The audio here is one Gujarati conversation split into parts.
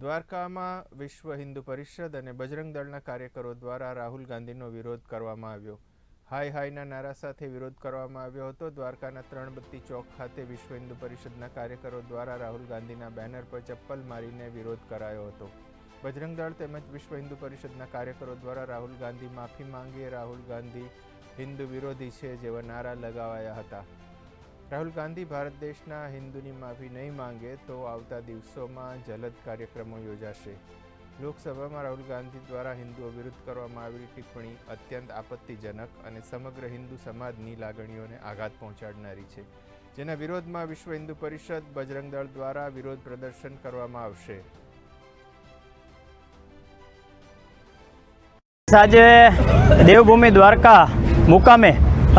દ્વારકામાં વિશ્વ હિન્દુ પરિષદ અને બજરંગ દળના કાર્યકરો દ્વારા રાહુલ ગાંધીનો વિરોધ કરવામાં આવ્યો. હાય હાયના નારા સાથે વિરોધ કરવામાં આવ્યો હતો. દ્વારકાના ત્રણબત્તી ચોક ખાતે વિશ્વ હિન્દુ પરિષદના કાર્યકરો દ્વારા રાહુલ ગાંધીના બેનર પર ચપ્પલ મારીને વિરોધ કરાયો હતો. બજરંગ દળ તેમજ વિશ્વ હિન્દુ પરિષદના કાર્યકરો દ્વારા રાહુલ ગાંધી માફી માંગીએ રાહુલ ગાંધી હિન્દુ વિરોધી છે જેવા નારા લગાવાયા હતા. રાહુલ ગાંધી ભારત દેશના હિન્દુની માફી નહીં માંગે તો આવતા દિવસોમાં જલદ કાર્યક્રમો યોજાશે. લોકસભામાં રાહુલ ગાંધી દ્વારા હિન્દુઓ વિરુદ્ધ કરવામાં આવેલી ટિપ્પણી અત્યંત આપત્તિજનક અને સમગ્ર હિન્દુ સમાજની લાગણીઓને આઘાત પહોંચાડનારી છે. જેના વિરોધમાં વિશ્વ હિન્દુ પરિષદ બજરંગ દળ દ્વારા વિરોધ પ્રદર્શન કરવામાં આવશે. આજે દેવભૂમિ દ્વારકા મુકામે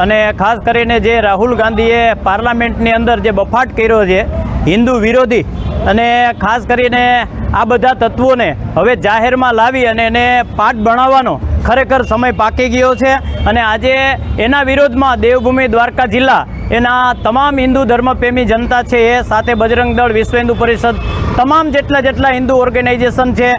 અને ખાસ કરીને જે રાહુલ ગાંધીએ પાર્લામેન્ટની અંદર જે બફાટ કર્યો છે, હિન્દુ વિરોધી, અને ખાસ કરીને આ બધા તત્વોને હવે જાહેરમાં લાવી અને એને પાઠ ભણાવવાનો ખરેખર સમય પાકી ગયો છે. અને આજે એના વિરોધમાં દેવભૂમિ દ્વારકા જિલ્લા, એના તમામ હિન્દુ ધર્મપ્રેમી જનતા છે એ સાથે બજરંગ દળ વિશ્વ હિન્દુ પરિષદ, તમામ જેટલા જેટલા હિન્દુ ઓર્ગેનાઇઝેશન છે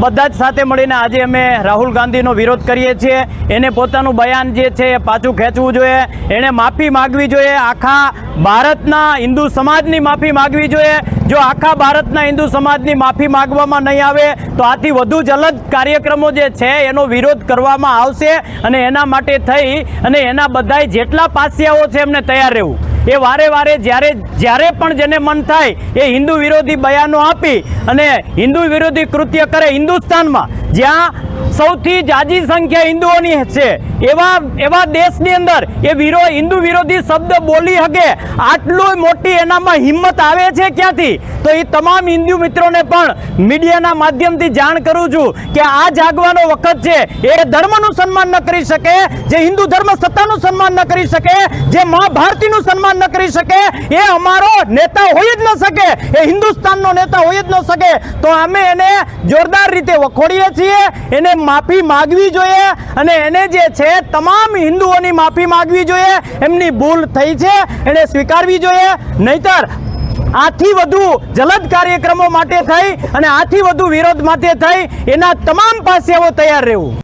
બધા જ સાથે મળીને આજે અમે રાહુલ ગાંધીનો વિરોધ કરીએ છીએ. એને પોતાનું બયાન જે છે એ પાછું ખેંચવું જોઈએ. એણે માફી માગવી જોઈએ. આખા ભારતના હિન્દુ સમાજની માફી માગવી જોઈએ. જો આખા ભારતના હિન્દુ સમાજની માફી માગવામાં નહીં આવે, તો આથી વધુ જલદ કાર્યક્રમો જે છે એનો વિરોધ કરવામાં આવશે અને એના માટે થઈ અને એના બધાય જેટલા પાસિયાઓ છે એમને તૈયાર રહેવું. એ વારે વારે જ્યારે જ્યારે પણ જેને મન થાય એ હિન્દુ વિરોધી બયાનો આપી અને હિન્દુ વિરોધી કૃત્ય કરે હિન્દુસ્તાનમાં જ્યાં સૌથી જાજી સંખ્યા હિન્દુઓની છે. એવા એવા દેશની અંદર એ વિરો, હિન્દુ વિરોધી શબ્દ બોલી શકે આટલું મોટી એનામાં હિંમત આવે છે ક્યાંથી? તો એ તમામ હિન્દુ મિત્રોને પણ મીડિયાના માધ્યમથી જાણ કરું છું કે આ જાગવાનો વખત છે. એ ધર્મનું સન્માન ન કરી શકે, જે હિન્દુ ધર્મ સત્તાનું સન્માન ન કરી શકે, જે મા ભારતીનું સન્માન ન કરી શકે, એ અમારો નેતા હોય જ ન શકે, એ હિન્દુસ્તાનનો નેતા હોય જ ન શકે. તો અમે એને જોરદાર રીતે વખોડીએ છીએ. એને માફી માગવી જોઈએ અને એને જે છે, તમામ હિન્દુઓની માફી માગવી જોઈએ. એમની ભૂલ થઈ છે, એને સ્વીકારવી જોઈએ. નહીતર આથી વધુ જલદ કાર્યક્રમો માટે થઈ અને આથી વધુ વિરોધ માટે થઈ, એના તમામ પાસે તૈયાર રહેવું.